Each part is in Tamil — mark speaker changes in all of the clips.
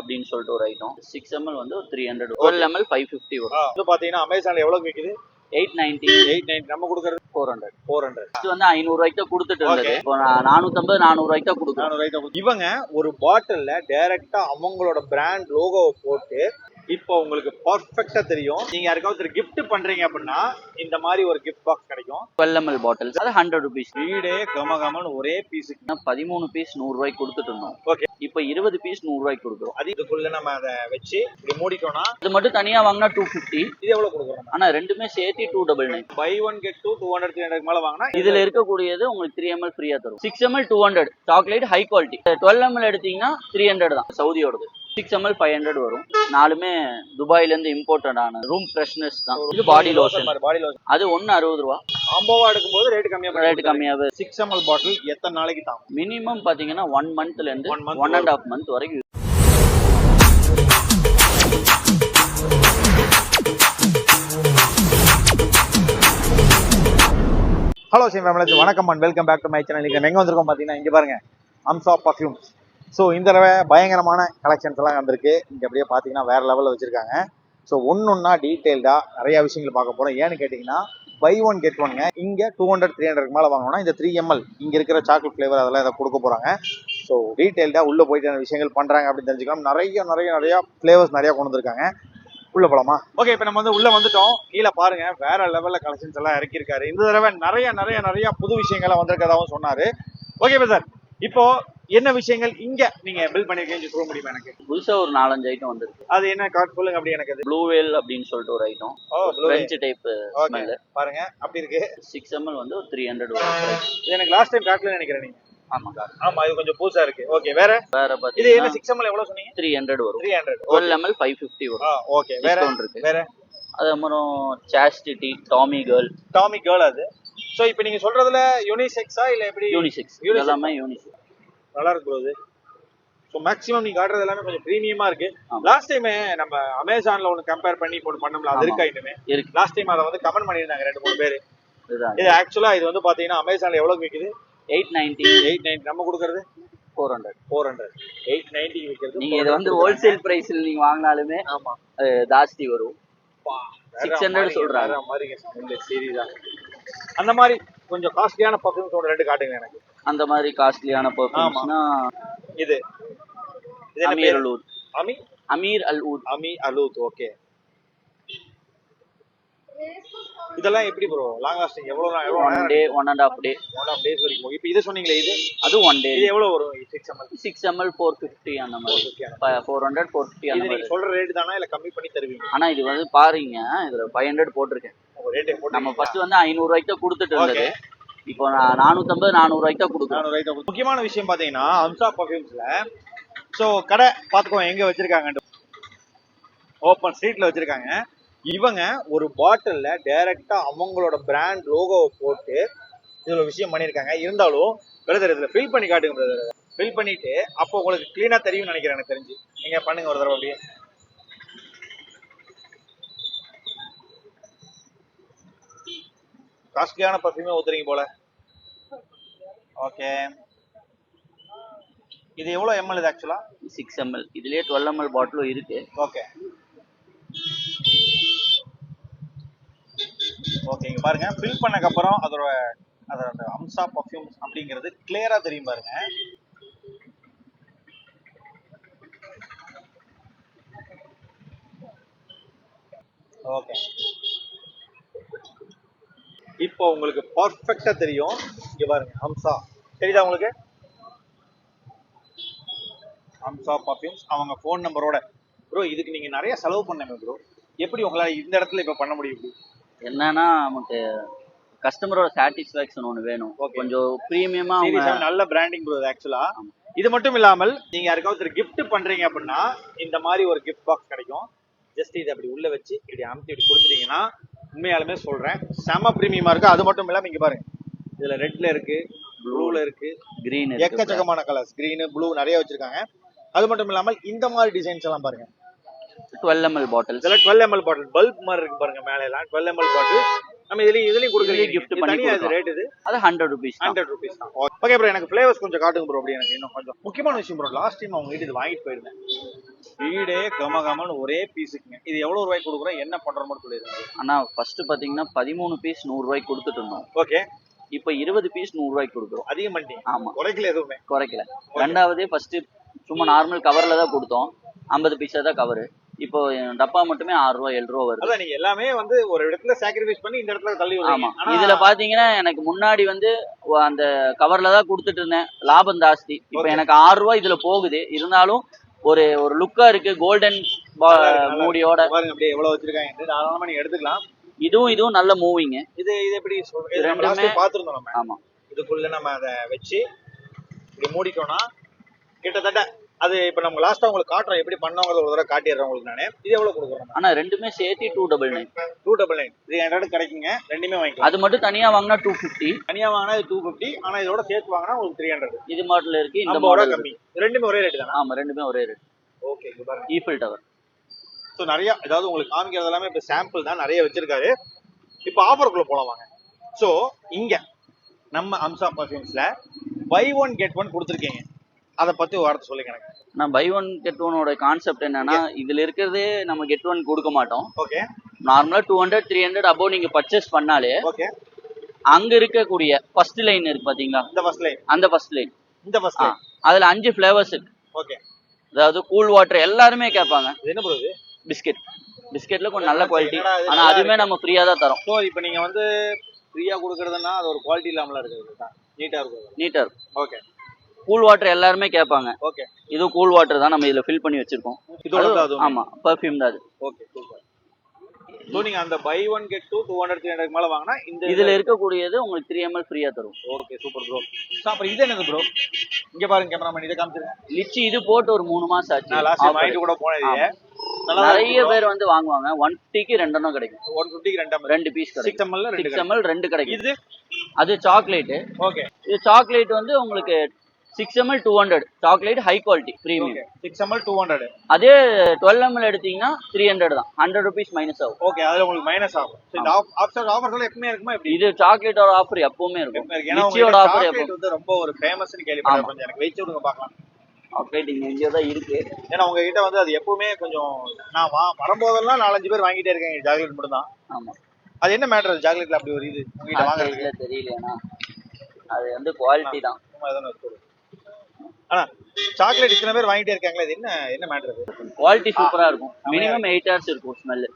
Speaker 1: அப்படின்னு சொல்லிட்டு ஒரு ஐட்டம் சிக்ஸ் எம்எல் வந்து ஒரு three hundred twelve ML five fifty வரும்.
Speaker 2: வந்து பாத்தீங்கன்னா அமேசான்ல எவ்வளவு விக்குது?
Speaker 1: எயிட் நைன்டி
Speaker 2: எயிட் நைன் நம்ம கொடுக்கறது
Speaker 1: four hundred
Speaker 2: four hundred
Speaker 1: first வந்து ஐநூறு ரூபாய்க்கு தான் கொடுத்துட்டு இருந்தது. இப்போ நான் நானூத்தம்பது நானூறு ரூபாய்க்கு தான் கொடுக்குறேன்.
Speaker 2: இவங்க ஒரு பாட்டில்ல டைரக்டா அவங்களோட பிராண்ட் லோகோவை போட்டு இப்போ உங்களுக்கு பர்ஃபெக்டா தெரியும். நீங்க யாருக்காவது ஒரு gift பண்றீங்க அப்படின்னா இந்த மாதிரி ஒரு gift பாக்ஸ் கிடைக்கும்.
Speaker 1: டுவெல் எம்எல் பாட்டில்ஸ் அது ஹண்ட்ரட் ருபீஸ்
Speaker 2: வீடே கம கமன்னு ஒரே பீஸுக்கு
Speaker 1: பதிமூணு பீஸ் நூறு ரூபாய்க்கு கொடுத்துட்டு இருந்தோம்.
Speaker 2: ஓகே
Speaker 1: இப்போ இருபது பீஸ் நூறு ரூபாய்க்கு கொடுக்குறோம்.
Speaker 2: அது இதுக்குள்ள நம்ம அதை வச்சு இப்படி மூடிட்டோம்னா
Speaker 1: இது மட்டும் தனியா வாங்கினா டூ ஃபிஃப்டி
Speaker 2: இது எவ்வளவு கொடுக்குறோம்?
Speaker 1: ஆனா ரெண்டுமே சேர்த்து two double nine
Speaker 2: buy one get two two hundred three hundred மேல வாங்கினா
Speaker 1: இதுல இருக்கக்கூடியது உங்களுக்கு த்ரீ எம்எல் ஃப்ரீயா தரும். Six ML two hundred chocolate high quality twelve ML எடுத்தீங்கன்னா த்ரீ ஹண்ட்ரட் தான் சவுதியோடது. சிக்ஸ் எம்எல் ஃபைவ் ஹண்ட்ரட் வரும். நாலுமே துபாயில இருந்து இம்போர்ட்டட் ஆன ரூம் ஃப்ரெஷ்னஸ் தான். இது பாடி லோஷன்
Speaker 2: பாடி லோஷன்
Speaker 1: அது ஒன்னு அறுபது ரூபா.
Speaker 2: காம்போவா எடுக்கும்போது ரேட் கம்மியா
Speaker 1: ரேட் கம்மியாவே.
Speaker 2: சிக்ஸ் எம்எல் பாட்டில் எத்தனை நாளைக்கு தாங்கும்?
Speaker 1: மினிமம் பாத்தீங்கன்னா ஒன் மந்த்ல இருந்து
Speaker 2: One month
Speaker 1: one and half month வரைக்கும்
Speaker 2: ஹலோ சிம் ஃபேமிலி வணக்கம் and welcome back to my channel நீங்கள் எங்கே வந்திருக்கோம் பார்த்தீங்கன்னா இங்கே பாருங்க. அம்சா பர்ஃப்யூம் ஸோ இந்த தடவை பயங்கரமான கலெக்ஷன்ஸ் எல்லாம் வந்திருக்கு. இங்கே அப்படியே பார்த்தீங்கன்னா வேற லெவலில் வச்சிருக்காங்க. ஸோ ஒன்று ஒன்றா டீட்டெயில்டாக நிறைய விஷயங்கள் பார்க்க போகிறோம் ஏன்னு கேட்டிங்கன்னா பை ஒன் கெட் ஒன்ங்க இங்கே டூ ஹண்ட்ரட் த்ரீ ஹண்ட்ரட் மேலே வாங்கினோம்னா இந்த த்ரீ எம்எல் இங்கே இருக்கிற சாக்லேட் ஃப்ளேவர் அதெல்லாம் இதை கொடுக்க போகிறாங்க ஸோ டீட்டெயில்டாக உள்ளே போயிட்டு விஷயங்கள் பண்ணுறாங்க அப்படின்னு தெரிஞ்சுக்கலாம். நிறைய நிறைய நிறைய ஃப்ளேவர்ஸ் நிறையா கொண்டு வந்திருக்காங்க. உள்ள போலாமா? ஓகே இப்போ நம்ம வந்து உள்ள வந்துட்டோம். கீழே பாருங்க வேற லெவல்ல கலெக்ஷன்ஸ் எல்லாம் இறக்கியிருக்காரு. இந்த தடவை நிறைய நிறைய நிறைய புது விஷயங்கள்லாம் வந்திருக்கதாகவும் சொன்னாரு. ஓகே சார் இப்போ என்ன விஷயங்கள் இங்க நீங்க பில் பண்ணிருக்கீங்க சொல்ல முடியுமா எனக்கு?
Speaker 1: புதுசா ஒரு நாலஞ்சு ஐட்டம் வந்திருக்கு.
Speaker 2: அது என்ன கார்டு சொல்லுங்க அப்படி எனக்கு
Speaker 1: ப்ளூ வேல் அப்படின்னு சொல்லிட்டு ஒரு ஐட்டம். ஃப்ரெஞ்சு டைப்
Speaker 2: பாருங்க அப்படி இருக்கு.
Speaker 1: சிக்ஸ் எம்எல் வந்து ஒரு த்ரீ ஹண்ட்ரட் வரும்.
Speaker 2: இது எனக்கு லாஸ்ட் டைம் காட்டல நினைக்கிறேன் நீங்க. ஆமா. இது கொஞ்சம் புதுசா இருக்கு. ஓகே வேற?
Speaker 1: வேற
Speaker 2: இது என்ன சிக்ஸ் எம்எல் எவ்வளவு சொன்னீங்க?
Speaker 1: த்ரீ ஹண்ட்ரட் வரும்.
Speaker 2: Three hundred
Speaker 1: twelve ML five fifty வரும்.
Speaker 2: ஓகே வேற?
Speaker 1: இருக்கு.
Speaker 2: வேற?
Speaker 1: அது அப்புறம் chastity Tommy girl
Speaker 2: Tommy girl அது. சோ இப்போ நீங்க சொல்றதுல யூனிசெக்ஸா இல்ல எப்படி?
Speaker 1: யூனிசெக்ஸ். எல்லாமே யூனிசெக்ஸ்
Speaker 2: நல்லா இருக்கு ப்ரோ இது. ஸோ மேக்ஸிமம் நீங்க காட்டுறது எல்லாமே கொஞ்சம் ப்ரீமியமா இருக்கு. லாஸ்ட் டைம் நம்ம அமேசான்ல ஒன்னு கம்பேர் பண்ணி போட்டு பண்ணோம்ல அது. இருக்கா இன்னுமே?
Speaker 1: இருக்கு.
Speaker 2: லாஸ்ட் டைம் அதை வந்து கமெண்ட் பண்ணியிருந்தாங்க ரெண்டு மூணு பேர். இது ஆக்சுவலா இது வந்து பாத்தீங்கன்னா அமேசான்ல எவ்வளவு விக்குது?
Speaker 1: எயிட் நைன்டி
Speaker 2: எயிட் நைன்டி நம்ம கொடுக்கறது?
Speaker 1: Four hundred
Speaker 2: four hundred eight ninety விற்கிறது
Speaker 1: நீங்க இது வந்து ஹோல்சேல் பிரைஸ்ல நீங்க வாங்கினாலுமே
Speaker 2: ஆமா.
Speaker 1: ஜாஸ்தி வரும். 600
Speaker 2: மாதிரி,
Speaker 1: சொல்றாங்க.
Speaker 2: இந்த சீரியஸா அந்த மாதிரி கொஞ்சம் காஸ்ட்லியான பர்ஃபியூம்ஸோட ரெண்டு காட்டுங்க எனக்கு.
Speaker 1: அந்த மாதிரி காஸ்ட்லியான பர்ஃபியூம்ஸ்னா
Speaker 2: இது. இது
Speaker 1: அமீர்? அல் ஊத்
Speaker 2: அமி?
Speaker 1: அமீர் அல் ஊத்
Speaker 2: அமி அலூத் ஓகே. இதெல்லாம் எப்படி ப்ரோ லாங் லாஸ்டிங் எவ்வளவு நாள் எவ்வளவு
Speaker 1: one day one and half day
Speaker 2: one of days வரைக்கும். இப்போ இது சொன்னீங்களே இது?
Speaker 1: அது ஒன் டே
Speaker 2: இது எவ்வளவு வரும்? Six ML
Speaker 1: six ML four fifty அந்த மாதிரி. ஃபோர் ஹண்ட்ரட் ஃபோர் ஃபிஃப்டி அந்த மாதிரி.
Speaker 2: சொல்ற ரேட் தானா இல்ல கம்மி பண்ணி தருவீங்க
Speaker 1: ஆனா இது வந்து பாருங்க இதுல ஃபைவ் ஹண்ட்ரட் போட்டிருக்கேன். நம்ம ஃபர்ஸ்ட் வந்து ஐநூறு ரூபாய்க்கு தான் கொடுத்துட்டு இருந்தது. இப்போ நான் நானூத்தம்பது நானூறு ரூபாய்க்கு தான் கொடுக்குறேன்
Speaker 2: நானூறு முக்கியமான விஷயம் பாத்தீங்கன்னா அம்சா பர்ஃபியூம்ஸ்ல சோ கடை பாத்துக்கோ எங்க வச்சிருக்காங்க. ஓப்பன் ஸ்ட்ரீட்ல வச்சிருக்காங்க. இவங்க ஒரு பாட்டில்ல டைரக்டா அவங்களோட பிராண்ட் லோகோவை போட்டு இதுல விஷயம் பண்ணிருக்காங்க. இருந்தாலும் பிரதர் இதுல ஃபில் பண்ணி காட்டுங்க பிரதர் ஃபில் பண்ணிட்டு அப்போ உங்களுக்கு கிளீனா தெரியும்னு நினைக்கிறேன் எனக்கு தெரிஞ்சு. நீங்க பண்ணுங்க ஒரு தடவை அப்படியே. காஸ்ட்லியான பர்ஃபியூமே ஊத்துறீங்க போல. ஓகே இது எவ்வளவு எம்எல் இது ஆக்சுவலா
Speaker 1: சிக்ஸ் எம்எல் இதுலயே டுவெல் எம்எல் பாட்டிலும் இருக்கு.
Speaker 2: ஓகே ஓகே இங்க பாருங்க. ஃபில் பண்ணக்கு அப்புறம் அதோட அதோட அந்த அம்சா பர்ஃப்யூம்ஸ் அப்படிங்கிறது கிளியரா தெரியும் பாருங்க. ஓகே இப்போ உங்களுக்கு பர்ஃபெக்ட்டா தெரியும். இங்க பாருங்க அம்சா தெரியுதா உங்களுக்கு? அம்சா பர்ஃப்யூம்ஸ் அவங்க ஃபோன் நம்பரோட ப்ரோ இதுக்கு நீங்க நிறைய செலவு பண்ணமே ப்ரோ எப்படி உங்களால இந்த இடத்துல இப்ப பண்ண முடியும்?
Speaker 1: என்னன்னா நமக்கு கஸ்டமரோட சாட்டிஸ்ஃபேக்ஷன் ஒன்று வேணும். கொஞ்சம் ப்ரீமியமா
Speaker 2: நல்ல பிராண்டிங் ப்ரோ ஆக்சுவலா இது மட்டும் இல்லாமல் நீங்க யாருக்காவது ஒரு gift பண்றீங்க அப்படின்னா இந்த மாதிரி ஒரு கிஃப்ட் பாக்ஸ் கிடைக்கும். ஜஸ்ட் இதை அப்படி உள்ள வச்சு இப்படி அமுத்தி இப்படி கொடுத்துட்டீங்கன்னா உண்மையாலுமே சொல்றேன். செம பிரீமியமா இருக்கு. அது மட்டும் இல்லாம இங்க பாருங்க. இதுல ரெட்ல இருக்கு ப்ளூல இருக்கு
Speaker 1: கிரீன்
Speaker 2: எக்கச்சக்கமான கலர்ஸ் green ப்ளூ நிறைய வச்சிருக்காங்க. அது மட்டும் இல்லாமல் இந்த மாதிரி டிசைன்ஸ் எல்லாம் பாருங்க.
Speaker 1: டுவெல் எம்எல் பாட்டில்ஸ்
Speaker 2: இதெல்லாம் டுவெல் எம்எல் பாட்டில் பல்ப் மாதிரி இருக்கு பாருங்க மேல எல்லாம் டுவெல் எம்எல் பாட்டில் நம்ம இதுலயும் இதுலயும் கொடுக்குறீங்க.
Speaker 1: gift பண்ணி கொடுக்கலாம்.
Speaker 2: ரேட் இது.
Speaker 1: அது ஹண்ட்ரட் ருபீஸ்
Speaker 2: ஹண்ட்ரட் ருபீஸ் தான். ஓகே ப்ரோ எனக்கு ஃபிளேவர்ஸ் கொஞ்சம் காட்டுங்க ப்ரோ அப்படி எனக்கு இன்னும் கொஞ்சம். முக்கியமான விஷயம் ப்ரோ லாஸ்ட் டைம் அவங்க வீட்டு இது வாங்கிட்டு போயிருந்தேன். வீடே கம கமன்னு ஒரே பீஸுக்குங்க இது எவ்வளவு ரூபாய்க்கு கொடுக்குறோம்? என்ன பண்றோம் மட்டும் சொல்லிடுங்க.
Speaker 1: ஆனா ஃபர்ஸ்ட் பாத்தீங்கன்னா பதிமூணு பீஸ் நூறு ரூபாய்க்கு கொடுத்துட்டு இருந்தோம்
Speaker 2: ஓகே.
Speaker 1: இப்போ இருபது பீஸ் நூறு ரூபாய்க்கு கொடுக்குறோம்.
Speaker 2: அதிகம் பண்ணிட்டீங்க.
Speaker 1: ஆமா.
Speaker 2: குறைக்கல எதுவுமே.
Speaker 1: குறைக்கல. ரெண்டாவது ஃபர்ஸ்ட் சும்மா நார்மல் கவர்ல தான் கொடுத்தோம். ஐம்பது பீஸா தான் கவரு இப்போ டப்பா மட்டுமே ஆறு ரூபா ஏழு ரூபா வருது.
Speaker 2: நீங்க எல்லாமே வந்து ஒரு இடத்துல சாக்ரிஃபைஸ் பண்ணி இந்த இடத்துல தள்ளி
Speaker 1: ஆமா. இதுல பாத்தீங்கன்னா எனக்கு முன்னாடி வந்து அந்த கவர்ல தான் கொடுத்துட்டு இருந்தேன். லாபம் ஜாஸ்தி. இப்போ. எனக்கு ஆறு ரூபா இதுல போகுது. இருந்தாலும் ஒரு ஒரு லுக்கா இருக்கு கோல்டன் மூடியோட.
Speaker 2: அப்படியே எவ்வளவு வச்சிருக்காங்க தாராளமா நீங்க எடுத்துக்கலாம்.
Speaker 1: இதுவும் இதுவும் நல்ல மூவிங்
Speaker 2: இது இது எப்படி
Speaker 1: ரெண்டுமே-
Speaker 2: பாத்துருந்தோம் நம்ம.
Speaker 1: ஆமா.
Speaker 2: இதுக்குள்ள நம்ம அதை வச்சு இப்படி மூடிட்டோம்னா கிட்டத்தட்ட அது இப்ப நம்ம லாஸ்டா உங்களுக்கு காட்டுறோம். எப்படி பண்ணோங்கிறத ஒரு தடவை காட்டிடுறேன் உங்களுக்கு நானே. இது எவ்வளவு கொடுக்குறோம்?
Speaker 1: ஆனா ரெண்டுமே சேர்த்து two double nine
Speaker 2: two double nine இது என் கிடைக்குங்க. ரெண்டுமே வாங்கிக்கலாம்.
Speaker 1: அது மட்டும் தனியா வாங்கினா டூ ஃபிஃப்டி
Speaker 2: தனியா வாங்கினா இது டூ ஃபிஃப்டி ஆனா இதோட சேர்த்து வாங்கினா உங்களுக்கு த்ரீ ஹண்ட்ரட்
Speaker 1: இது மாடல் இருக்கு இந்த மாடல்
Speaker 2: கம்மி. ரெண்டுமே ஒரே ரேட் தானே?
Speaker 1: ஆமா ரெண்டுமே ஒரே rate
Speaker 2: okay
Speaker 1: Eiffel tower
Speaker 2: so நிறைய அதாவது உங்களுக்கு காமிக்கிறது எல்லாமே இப்போ சாம்பிள் தான். நிறைய வச்சிருக்காரு. இப்போ ஆஃபருக்குள்ள போலாம் வாங்க. ஸோ இங்க நம்ம அம்சா பர்ஃபியூம்ஸ்ல பை ஒன் கெட் ஒன் கொடுத்துருக்கீங்க. அதை பத்தி வார்த்தை சொல்லுங்க எனக்கு.
Speaker 1: நான் பை ஒன் கெட் ஒனோட கான்செப்ட் என்னன்னா இதுல இருக்கிறதே நம்ம கெட் ஒன் கொடுக்க மாட்டோம்.
Speaker 2: ஓகே
Speaker 1: நார்மலா two hundred three hundred above நீங்க பர்ச்சேஸ் பண்ணாலே
Speaker 2: ஓகே
Speaker 1: அங்க இருக்கக்கூடிய ஃபர்ஸ்ட் லைன் இருக்கு பாத்தீங்களா?
Speaker 2: இந்த ஃபர்ஸ்ட் லைன்
Speaker 1: அந்த ஃபர்ஸ்ட் லைன்
Speaker 2: இந்த ஃபர்ஸ்ட் லைன்
Speaker 1: அதுல அஞ்சு ஃபிளேவர்ஸ் இருக்கு.
Speaker 2: ஓகே
Speaker 1: அதாவது கூல் வாட்டர் எல்லாருமே கேட்பாங்க.
Speaker 2: என்ன ப்ரோ இது?
Speaker 1: பிஸ்கெட் பிஸ்கெட்ல கொஞ்சம் நல்ல குவாலிட்டி ஆனா அதுவுமே நம்ம ஃப்ரீயா தான் தரோம்.
Speaker 2: ஸோ இப்போ நீங்க வந்து ஃப்ரீயா கொடுக்கறதுன்னா அது ஒரு குவாலிட்டி இல்லாமல இருக்குது நீட்டா இருக்கும்
Speaker 1: நீட்டா இருக்கும்.
Speaker 2: ஓகே
Speaker 1: கூல் வாட்டர் எல்லாருமே கேட்பாங்க.
Speaker 2: ஓகே
Speaker 1: இது கூல் வாட்டர் தான் நம்ம இதுல ஃபில் பண்ணி வச்சிருக்கோம்.
Speaker 2: இதோட அதுவும்
Speaker 1: ஆமா பர்ஃபியூம் தான் அது.
Speaker 2: ஓகே ஸோ நீங்க அந்த buy one get two two hundred three hundred மேல வாங்கினா இந்த
Speaker 1: இதுல இருக்கக்கூடியது உங்களுக்கு த்ரீ எம்எல் ஃப்ரீயா தரும்.
Speaker 2: ஓகே சூப்பர் ப்ரோ ஸோ அப்புறம் இது என்னது ப்ரோ இங்க பாருங்க கேமராமேன் இதை காமிச்சிருங்க.
Speaker 1: லிச்சி இது போட்டு ஒரு மூணு மாசம் ஆச்சு.
Speaker 2: நான் லாஸ்ட். வாங்கிட்டு கூட இது நல்லா
Speaker 1: நிறைய பேர் வந்து வாங்குவாங்க. ஒன் ஃபிஃப்டிக்கு ரெண்டெண்ணம் கிடைக்கும்.
Speaker 2: ஒன் ஃபிஃப்டிக்கு ரெண்டாம்
Speaker 1: ரெண்டு பீஸ் கிடைக்கும்.
Speaker 2: சிக்ஸ் எம்எல்ல ரெண்டு
Speaker 1: சிக்ஸ் எம்எல் ரெண்டு கிடைக்கும்.
Speaker 2: இது?
Speaker 1: அது சாக்லேட்
Speaker 2: ஓகே
Speaker 1: இது சாக்லேட் வந்து உங்களுக்கு six ML two hundred chocolate high quality premium
Speaker 2: six ML two hundred
Speaker 1: அதே டுவெல் எம்எல் எடுத்தீங்கன்னா த்ரீ ஹண்ட்ரட் தான். ஹண்ட்ரட் ருபீஸ் மைனஸ் ஆகும்.
Speaker 2: ஓகே அதுல உங்களுக்கு மைனஸ் ஆகும். ஆஃபர் எல்லாம் எப்பவுமே இருக்குமா
Speaker 1: இது சாக்லேட்டோட ஆஃபர் எப்பவுமே இருக்கும்.
Speaker 2: எப்பவுமே உங்களுக்கு
Speaker 1: ஆஃபர்
Speaker 2: சாக்லேட்
Speaker 1: எப்போ
Speaker 2: வந்து ரொம்ப ஒரு ஃபேமஸ்னு கேள்விப்பட்டேன். கொஞ்சம் எனக்கு வெயிட் விடுங்க பார்க்கலாம்.
Speaker 1: சாக்லேட் இங்க தான் இருக்கு.
Speaker 2: ஏன்னா உங்ககிட்ட வந்து அது எப்பவுமே கொஞ்சம் நான் வா வரும்போதெல்லாம் நாலஞ்சு பேர் வாங்கிட்டே இருக்காங்க. சாக்லேட் மட்டும் தான்
Speaker 1: ஆமா.
Speaker 2: அது என்ன மேட்டர் சாக்லேட்ல அப்படி ஒரு இது? உங்ககிட்ட வாங்குறதுக்கு?
Speaker 1: சாக்லேட்ல தெரியலையா அது வந்து குவாலிட்டி தான்.
Speaker 2: ஆனா சாக்லேட் இத்தனை பேர் வாங்கிட்டே இருக்காங்களே இது என்ன என்ன மேட்டர் இது
Speaker 1: குவாலிட்டி சூப்பரா இருக்கும். மினிமம் எயிட் ஹவர்ஸ் இருக்கும் ஸ்மெல்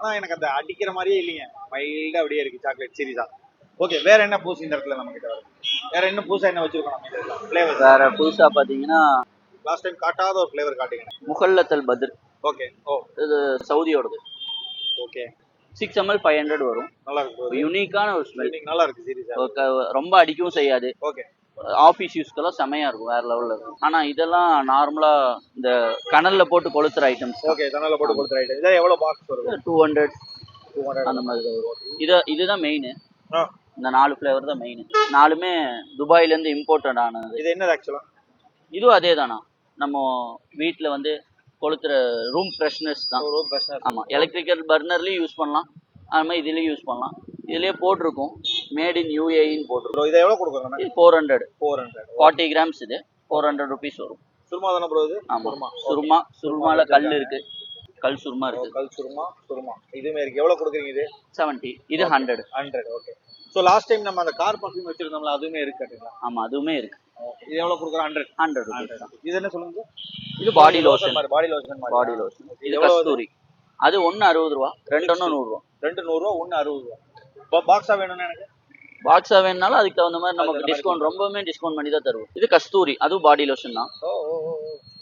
Speaker 2: ஆனா எனக்கு அந்த அடிக்கிற மாதிரியே இல்லைங்க. மைல்டா அப்படியே இருக்கு சாக்லேட் சீரிஸா ஓகே வேற என்ன பூசு இந்த இடத்துல நம்ம கிட்ட வருது? வேற என்ன புதுசா என்ன வச்சிருக்கோம் நம்ம ஃபிளேவர்
Speaker 1: வேற புதுசா பாத்தீங்கன்னா
Speaker 2: லாஸ்ட் டைம் காட்டாத ஒரு ஃபிளேவர் காட்டுங்க.
Speaker 1: முகல்லத்தல் பத்ர்.
Speaker 2: ஓகே ஓ.
Speaker 1: இது சவுதியோடது.
Speaker 2: Okay
Speaker 1: six ML five hundred வரும்.
Speaker 2: நல்லா இருக்கு
Speaker 1: யூனிக்கான ஒரு ஸ்மெல்
Speaker 2: நல்லா இருக்கு சீரிஸா
Speaker 1: ரொம்ப அடிக்கவும் செய்யாது.
Speaker 2: ஓகே
Speaker 1: ஆஃபீஸ் யூஸ்க்கெல்லாம் செமையா இருக்கும் வேற லெவல்ல இருக்கும். ஆனா இதெல்லாம் நார்மலா இந்த கனல்ல போட்டு கொளுத்துற ஐட்டம்ஸ்
Speaker 2: ஓகே தனால போட்டு கொடுத்து ரைட் இதெல்லாம் எவ்வளவு பாக்ஸ் வருது
Speaker 1: டூ ஹண்ட்ரட்
Speaker 2: டூ ஹண்ட்ரட்
Speaker 1: அந்த மாதிரி வரும். இது இதுதான் மெயின் இந்த நாலு ஃப்ளேவர் தான் மெயின் நாலுமே துபாயில இருந்து இம்போர்ட்டட் ஆனது.
Speaker 2: இது என்னது ஆக்சுவலா
Speaker 1: இதுவும் அதே தானா நம்ம வீட்ல வந்து கொளுத்துற ரூம் ஃப்ரெஷ்னஸ் தான்.
Speaker 2: ஒரு பிரச்சனை
Speaker 1: ஆமா எலக்ட்ரிக்கல் பர்னர்லயும் யூஸ் பண்ணலாம். அது மாதிரி இதுலயும் யூஸ் பண்ணலாம். இதுலயே போட்டிருக்கும். மேட் இன் யூஏஇன்னு போட்டிருக்கும்.
Speaker 2: ப்ரோ இதை எவ்வளவு கொடுக்குறோம்
Speaker 1: இது four hundred
Speaker 2: four hundred
Speaker 1: forty grams இது. ஃபோர் ஹண்ட்ரட் ருபீஸ் வரும்.
Speaker 2: சுருமா தானே ப்ரோ இது?
Speaker 1: ஆமா.
Speaker 2: சுருமா.
Speaker 1: சுருமா சுருமால கல் இருக்கு. கல் சுருமா இருக்கு
Speaker 2: கல் சுருமா சுருமா. இதுமே இருக்கு எவ்வளவு கொடுக்குறீங்க இது?
Speaker 1: செவன்ட்டி இது hundred
Speaker 2: hundred okay so last time நம்ம அந்த கார் பர்ஃபியூம் வச்சிருந்தோம்ல அதுவுமே இருக்கு கட்டுங்களா?
Speaker 1: ஆமா அதுவுமே இருக்கு.
Speaker 2: இது எவ்வளவு கொடுக்குறோம் ஹண்ட்ரட்
Speaker 1: ஹண்ட்ரட் ருபீஸ்
Speaker 2: இது என்ன சொல்லுங்க?
Speaker 1: இது body lotion
Speaker 2: body lotion
Speaker 1: body lotion
Speaker 2: இது
Speaker 1: கஸ்தூரி. அது ஒன்னு அறுபது ரூபா. ரெண்டு ஒன்று நூறு ரூபா.
Speaker 2: ரெண்டு நூறுரூவா ஒன்று அறுபது ரூபா. பாக்ஸா வேணும்னு எனக்கு?
Speaker 1: பாக்ஸா வேணுனாலும் அதுக்கு தகுந்த மாதிரி நமக்கு டிஸ்கவுண்ட் ரொம்பவுமே டிஸ்கவுண்ட் பண்ணி தான் தருவோம். இது கஸ்தூரி அதுவும் பாடி லோஷன் தான்.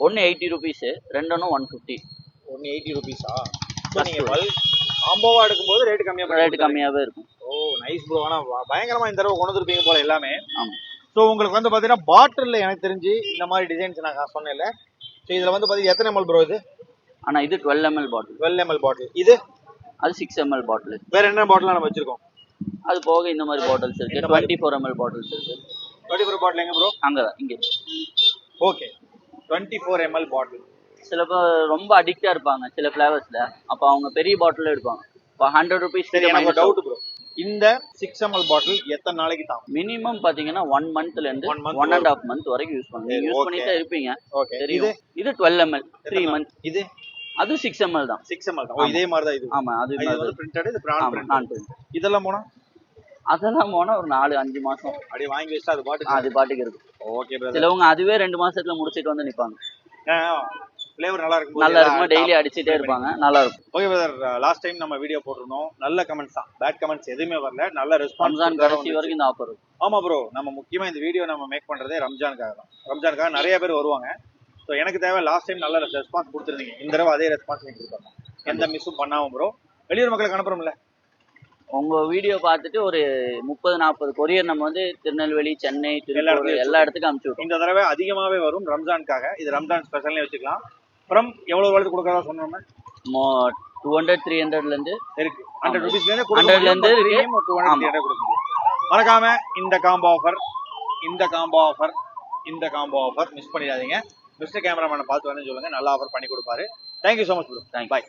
Speaker 1: ஒன்னு எயிட்டி ருபீஸ் ரெண்டு ஒன்று ஒன் ஃபிஃப்டி
Speaker 2: ஒன்று எயிட்டி ருபீஸா நீங்கள் பல் காம்போவா எடுக்கும்போது ரேட் கம்மியாக
Speaker 1: ரேட் கம்மியாவே இருக்கும்.
Speaker 2: ஓ நைஸ் ப்ரோ ஆனால் பயங்கரமா இந்த தடவை கொண்டு வந்துருப்பீங்க போல எல்லாமே.
Speaker 1: ஆமா.
Speaker 2: ஸோ உங்களுக்கு வந்து பார்த்தீங்கன்னா பாட்டிலில் எனக்கு தெரிஞ்சு இந்த மாதிரி டிசைன்ஸ் நான் சொன்னேன்ல. ஸோ இதில் வந்து பார்த்தீங்கன்னா எத்தனை எம்எல் ப்ரோ இது?
Speaker 1: ஆனா இது twelve ML bottle
Speaker 2: twelve ML bottle இது?
Speaker 1: அது சிக்ஸ் எம்எல் பாட்டில்
Speaker 2: வேற என்ன பாட்டிலாம் நம்ம வச்சிருக்கோம்?
Speaker 1: அது போக இந்த மாதிரி பாட்டில்ஸ் இருக்கு. டுவெண்ட்டி ஃபோர் எம்எல் பாட்டில்ஸ் இருக்கு.
Speaker 2: டுவெண்ட்டி ஃபோர் பாட்டில் எங்க ப்ரோ
Speaker 1: அங்கதான் இங்க.
Speaker 2: Okay twenty four ML bottle
Speaker 1: சில பேர் ரொம்ப அடிக்டா இருப்பாங்க சில ஃபிளேவர்ஸ்ல அப்ப அவங்க பெரிய பாட்டில் எடுப்பாங்க. இப்போ ஹண்ட்ரட் ருபீஸ்
Speaker 2: சரி எனக்கு டவுட் ப்ரோ இந்த சிக்ஸ் எம்எல் பாட்டில் எத்தனை நாளைக்கு தாங்கும்
Speaker 1: மினிமம் பாத்தீங்கன்னா ஒன் மந்த்ல இருந்து ஒன் அண்ட் ஹாஃப் மந்த் வரைக்கும் யூஸ் பண்ணுங்க யூஸ். பண்ணிட்டே இருப்பீங்க.
Speaker 2: இது
Speaker 1: இது டுவெல் எம்எல் த்ரீ மந்த்
Speaker 2: இது
Speaker 1: அது சிக்ஸ் எம்எல் தான்.
Speaker 2: சிக்ஸ் எம்எல் தான். இதே மாதிரி தான் இது.
Speaker 1: ஆமா அது
Speaker 2: பிரிண்டட் இது பிராண்ட் பிரிண்ட். இதெல்லாம் போனா?
Speaker 1: அதெல்லாம் போனா ஒரு நாலு அஞ்சு மாசம்.
Speaker 2: அப்படியே வாங்கி வச்சா அது பாட்டு
Speaker 1: அது பாட்டுக்கு இருக்கு
Speaker 2: ஓகே பிரதர்
Speaker 1: சிலவங்க அதுவே ரெண்டு மாசத்துல முடிச்சிட்டு வந்து நிப்பாங்க.
Speaker 2: ஃப்ளேவர் நல்லா இருக்கும்
Speaker 1: நல்லா இருக்கும் டெய்லி அடிச்சிட்டே இருப்பாங்க. நல்லா இருக்கும்.
Speaker 2: ஓகே பிரதர் லாஸ்ட் டைம் நம்ம வீடியோ போட்டிருந்தோம். நல்ல கமெண்ட்ஸ் தான். பேட் கமெண்ட்ஸ் எதுவுமே வரல. நல்ல ரெஸ்பான்ஸ்
Speaker 1: ரம்ஜான் கடைசி வரைக்கும் இந்த ஆஃபர் இருக்கும்
Speaker 2: ஆமா ப்ரோ நம்ம முக்கியமா இந்த வீடியோ நம்ம மேக் பண்றதே ரம்ஜானுக்காக தான். ரம்ஜானுக்காக நிறைய பேர் வருவாங்க. ஸோ எனக்கு தேவை லாஸ்ட் டைம் நல்ல ரெஸ்பான்ஸ் கொடுத்துருந்தீங்க. இந்த தடவை அதே ரெஸ்பான்ஸ் நீங்க கொடுத்தாங்க எந்த மிஸ்ஸும் பண்ணாம ப்ரோ வெளியூர் மக்களுக்கு அனுப்புறோம்ல.
Speaker 1: உங்க வீடியோ பார்த்துட்டு ஒரு முப்பது நாற்பது கொரியர் நம்ம வந்து திருநெல்வேலி சென்னை
Speaker 2: இடத்துலயும்
Speaker 1: எல்லா இடத்துக்கும் அனுப்பிச்சு
Speaker 2: இந்த தடவை அதிகமாவே வரும் ரம்ஜானுக்காக இது ரம்ஜான் ஸ்பெஷல்னே வச்சுக்கலாம். அப்புறம் எவ்வளவு வருது கொடுக்கறதா சொன்னோம்
Speaker 1: டூ ஹண்ட்ரட் த்ரீ ஹண்ட்ரட்ல இருந்து
Speaker 2: இருக்கு. ஹண்ட்ரட் ருபீஸ்ல இருந்து
Speaker 1: 100 ல இருந்து இருக்கு.
Speaker 2: டூ ஹண்ட்ரட் கொடுக்க முடியும். மறக்காம இந்த காம்போ ஆஃபர் இந்த காம்போ ஆஃபர் இந்த காம்போ ஆஃபர் மிஸ் பண்ணிடாதீங்க. மிஸ்டர் கேமராமேனை பார்த்து வந்து சொல்லுங்க. நல்ல ஆஃபர் பண்ணி கொடுப்பாரு. Thank you so much bro
Speaker 1: you.
Speaker 2: Bye